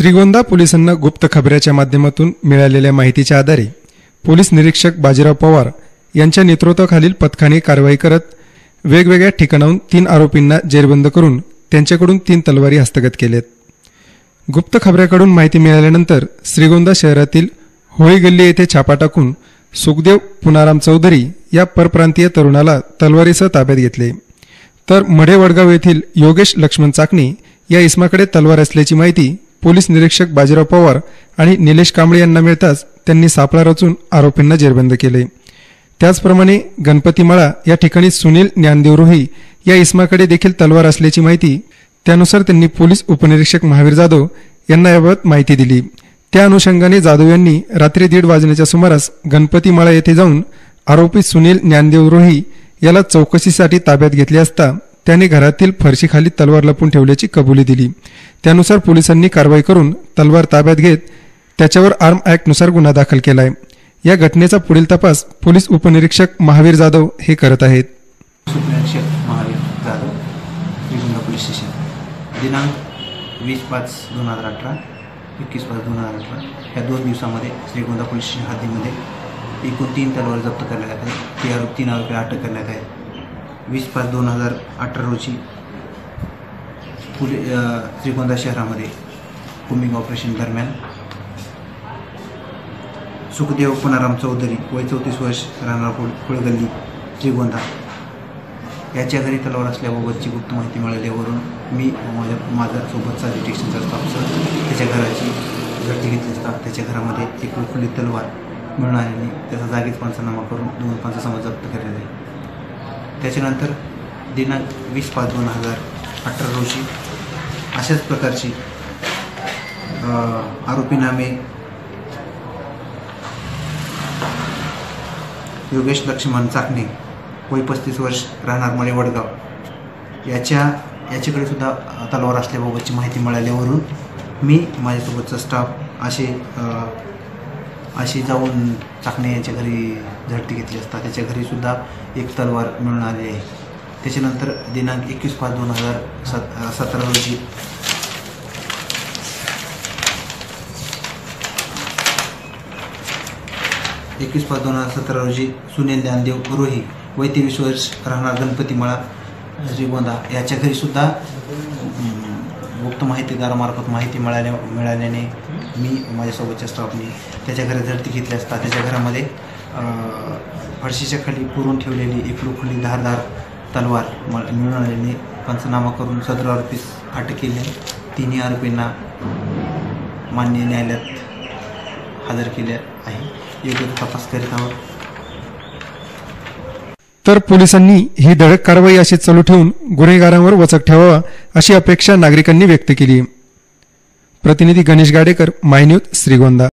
श्रीगोंदा पोलिसांना गुप्त खबऱ्याच्या माध्यमातून मिळालेल्या माहितीच्या आधारे पोलीस निरीक्षक बाजीराव पवार यांच्या नेतृत्वाखालील पथकाने कारवाई करत वेगवेगळ्या ठिकाणाहून तीन आरोपींना जेरबंद करून त्यांच्याकडून तीन तलवारी हस्तगत केल्यात गुप्त खबऱ्याकडून माहिती मिळाल्यानंतर श्रीगोंदा शहरातील होळी गल्ली येथे छापा टाकून सुखदेव पुनाराम चौधरी या परप्रांतीय तरुणाला तलवारीसह ताब्यात घेतले. तर मढे वडगाव येथील योगेश लक्ष्मण चाकणी या इस्माकडे तलवार असल्याची माहिती पोलीस निरीक्षक बाजीराव पवार आणि निलेश कांबळे यांना मिळताच त्यांनी सापळा रचून आरोपींना जेरबंद केले. त्याचप्रमाणे गणपतीमाळा या ठिकाणी सुनील ज्ञानदेव रोही या इस्माकडे देखील तलवार असल्याची माहिती त्यानुसार त्यांनी पोलीस उपनिरीक्षक महावीर जाधव यांना याबाबत माहिती दिली. त्या अनुषंगाने जाधव यांनी रात्री दीड वाजण्याच्या सुमारास गणपतीमाळा येथे जाऊन आरोपी सुनील ज्ञानदेव रोही याला चौकशीसाठी ताब्यात घेतले असता त्याने घरातील फरशीखाली तलवार लपून ठेवल्याची कबुली दिली. त्यानुसार पोलिसांनी कारवाई करून तलवार ताब्यात घेत त्याच्यावर आर्म ॲक्टनुसार गुन्हा दाखल केलाय. या घटनेचा पुढील तपास पोलीस उपनिरीक्षक महावीर जाधव हे करत आहेत. Police station. दिनांक वीस पाच दोन हजार अठरा एकवीस पाच दोन हजार अठरा ह्या दोन दिवसामध्ये श्रीगोंदा पोलीस स्टेशन हद्दीमध्ये एकूण तीन तलवार जप्त करण्यात आहेत. ते आरोप तीन आरोपी अटक करण्यात आहेत. वीस पाच दोन हजार अठरा रोजी पुले अ, श्रीगोंदा शहरामध्ये कुमिंग ऑपरेशन दरम्यान सुखदेव पुनाराम चौधरी वय चौतीस वर्ष राहणार कुळ कुळगल्ली श्रीगोंदा याच्या घरी तलवार असल्याबाबतची गुप्त माहिती मिळाल्यावरून मी माझ्या माझा सोबतचा डिटेक्शनचा स्टाफसह त्याच्या घराची झडती घेतली असता त्याच्या घरामध्ये एक खुली तलवार मिळून आल्याने त्याचा जागीच पंचनामा करून दोन पंचनामा जप्त करण्यात आले त्याच्यानंतर दिनांक वीस पाच दोन हजार अठरा रोजी अशाच प्रकारची आरोपीनामे योगेश लक्ष्मण चाकणे वय पस्तीस वर्ष राहणार मळे वडगाव. याच्या याच्याकडे सुद्धा तलवार असल्याबाबतची माहिती मिळाल्यावरून मी माझ्यासोबतचा स्टाफ असे अशी जाऊन चाकणे यांच्या घरी झडती घेतली असता. त्याच्या घरीसुद्धा एक तलवार मिळून आली आहे. त्याच्यानंतर दिनांक एकवीस पाच दोन हजार सत सतरा रोजी एकवीस पाच दोन हजार सतरा रोजी सुनील ज्ञानदेव रोही वय तेवीस वर्ष राहणार गणपतीमळा श्रीगोंदा याच्या घरीसुद्धा गुप्त माहितीदारामार्फत माहिती मिळाल्या मिळाल्याने मी माझ्यासोबतच्या स्टाफने त्याच्या घरात झडती घेतली असता त्याच्या घरामध्ये फरशीच्या खाली पुरून ठेवलेली एक लोखंडी धारदार तलवार म- मिळून आल्याने पंचनामा करून सदर आरोपीस अटक केली. तिन्ही आरोपींना मान्य न्यायालयात हजर केले आहे. योग्य तपास करीत आहोत. तर पोलिसांनी ही धडक कारवाई अशी चालू ठेवून गुन्हेगारांवर वचक ठेवावा अशी अपेक्षा नागरिकांनी व्यक्त केली. प्रतिनिधी गणेश गाडेकर मायन्यूत श्रीगोंदा.